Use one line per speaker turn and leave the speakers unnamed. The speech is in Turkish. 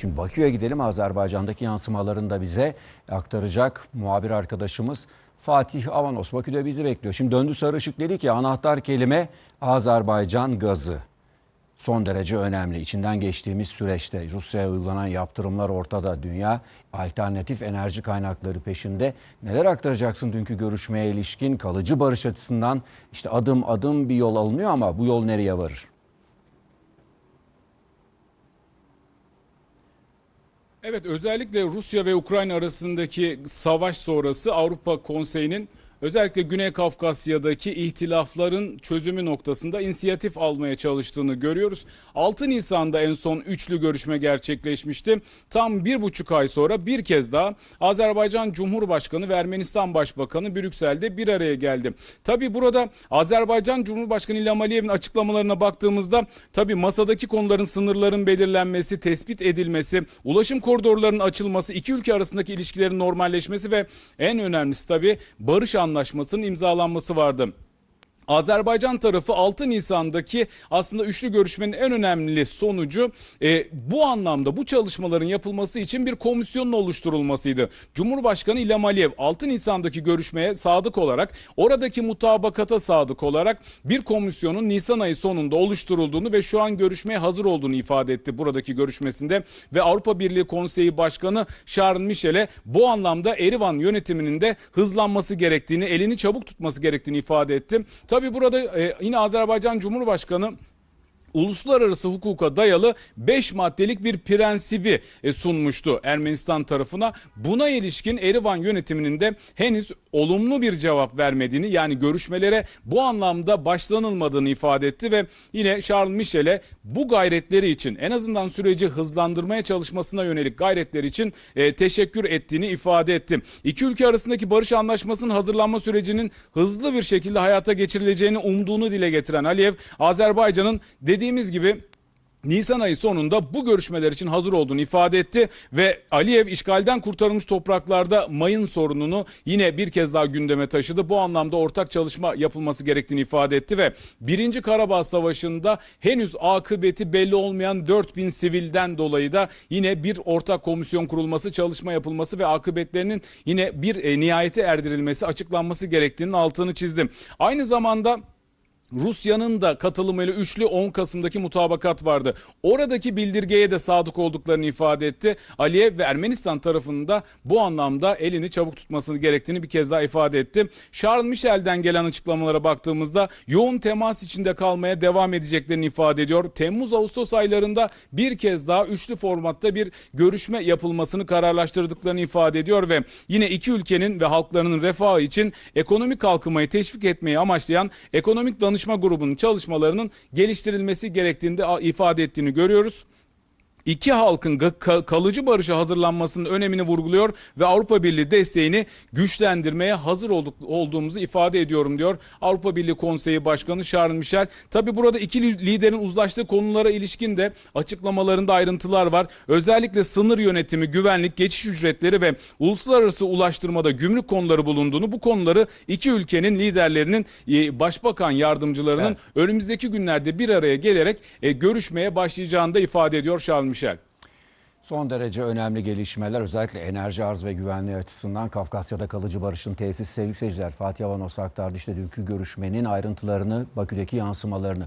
Şimdi Bakü'ye gidelim. Azerbaycan'daki yansımalarını da bize aktaracak muhabir arkadaşımız Fatih Avanos. Bakü'de bizi bekliyor. Şimdi döndü sarı ışık dedi ki anahtar kelime Azerbaycan gazı. Son derece önemli. İçinden geçtiğimiz süreçte Rusya'ya uygulanan yaptırımlar ortada. Dünya alternatif enerji kaynakları peşinde. Neler aktaracaksın dünkü görüşmeye ilişkin kalıcı barış açısından? işte adım adım bir yol alınıyor ama bu yol nereye varır?
Evet özellikle Rusya ve Ukrayna arasındaki savaş sonrası Avrupa Konseyi'nin özellikle Güney Kafkasya'daki ihtilafların çözümü noktasında inisiyatif almaya çalıştığını görüyoruz. 6 Nisan'da en son üçlü görüşme gerçekleşmişti. Tam bir buçuk ay sonra bir kez daha Azerbaycan Cumhurbaşkanı ve Ermenistan Başbakanı Brüksel'de bir araya geldi. Tabi burada Azerbaycan Cumhurbaşkanı İlham Aliyev'in açıklamalarına baktığımızda tabi masadaki konuların sınırların belirlenmesi, tespit edilmesi, ulaşım koridorlarının açılması, iki ülke arasındaki ilişkilerin normalleşmesi ve en önemlisi tabi barış anlaşmasının imzalanması vardı. Azerbaycan tarafı 6 Nisan'daki aslında üçlü görüşmenin en önemli sonucu e, bu anlamda bu çalışmaların yapılması için bir komisyonun oluşturulmasıydı. Cumhurbaşkanı İlham Aliyev 6 Nisan'daki görüşmeye sadık olarak oradaki mutabakata sadık olarak bir komisyonun Nisan ayı sonunda oluşturulduğunu ve şu an görüşmeye hazır olduğunu ifade etti buradaki görüşmesinde ve Avrupa Birliği Konseyi Başkanı Charles Michel'e bu anlamda Erivan yönetiminin de hızlanması gerektiğini, elini çabuk tutması gerektiğini ifade etti. Tabii burada e, yine Azerbaycan Cumhurbaşkanı uluslararası hukuka dayalı 5 maddelik bir prensibi e, sunmuştu Ermenistan tarafına. Buna ilişkin Erivan yönetiminin de henüz olumlu bir cevap vermediğini yani görüşmelere bu anlamda başlanılmadığını ifade etti ve yine Charles Michel'e bu gayretleri için en azından süreci hızlandırmaya çalışmasına yönelik gayretleri için e, teşekkür ettiğini ifade etti. İki ülke arasındaki barış anlaşmasının hazırlanma sürecinin hızlı bir şekilde hayata geçirileceğini umduğunu dile getiren Aliyev, Azerbaycan'ın dediğimiz gibi Nisan ayı sonunda bu görüşmeler için hazır olduğunu ifade etti ve Aliyev işgalden kurtarılmış topraklarda mayın sorununu yine bir kez daha gündeme taşıdı. Bu anlamda ortak çalışma yapılması gerektiğini ifade etti ve 1. Karabağ Savaşı'nda henüz akıbeti belli olmayan 4000 sivilden dolayı da yine bir ortak komisyon kurulması, çalışma yapılması ve akıbetlerinin yine bir e, nihayete erdirilmesi, açıklanması gerektiğinin altını çizdim. Aynı zamanda Rusya'nın da katılımıyla üçlü 10 Kasım'daki mutabakat vardı. Oradaki bildirgeye de sadık olduklarını ifade etti. Aliyev ve Ermenistan tarafının da bu anlamda elini çabuk tutmasını gerektiğini bir kez daha ifade etti. Charles Michel'den gelen açıklamalara baktığımızda yoğun temas içinde kalmaya devam edeceklerini ifade ediyor. Temmuz-Ağustos aylarında bir kez daha üçlü formatta bir görüşme yapılmasını kararlaştırdıklarını ifade ediyor ve yine iki ülkenin ve halklarının refahı için ekonomik kalkınmayı teşvik etmeyi amaçlayan ekonomik danışma grubunun çalışmalarının geliştirilmesi gerektiğini de ifade ettiğini görüyoruz iki halkın kalıcı barışa hazırlanmasının önemini vurguluyor ve Avrupa Birliği desteğini güçlendirmeye hazır olduk, olduğumuzu ifade ediyorum diyor. Avrupa Birliği Konseyi Başkanı Charles Michel. Tabi burada iki liderin uzlaştığı konulara ilişkin de açıklamalarında ayrıntılar var. Özellikle sınır yönetimi, güvenlik, geçiş ücretleri ve uluslararası ulaştırmada gümrük konuları bulunduğunu bu konuları iki ülkenin liderlerinin e, başbakan yardımcılarının
Evet.
önümüzdeki günlerde bir araya gelerek e, görüşmeye başlayacağını da ifade ediyor Charles Michel.
Son derece önemli gelişmeler özellikle enerji arz ve güvenliği açısından Kafkasya'da kalıcı barışın tesisi sevgili seyirciler Fatih Avanos aktardı işte dünkü görüşmenin ayrıntılarını Bakü'deki yansımalarını.